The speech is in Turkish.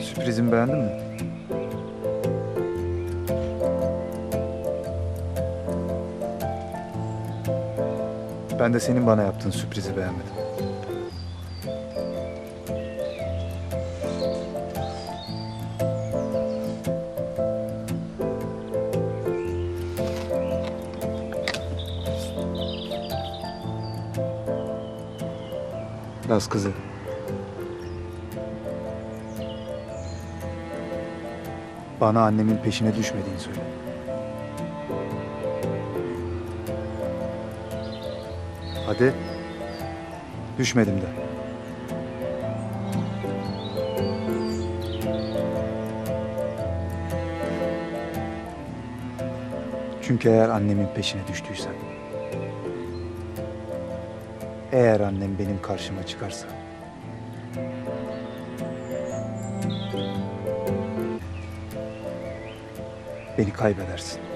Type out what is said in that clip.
Sürprizimi beğendin mi? Ben de senin bana yaptığın sürprizi beğenmedim. Laz kızı. Bana annemin peşine düşmediğini söyle. Hadi. Düşmedim de. Çünkü eğer annemin peşine düştüysen, eğer annem benim karşıma çıkarsa, beni kaybedersin.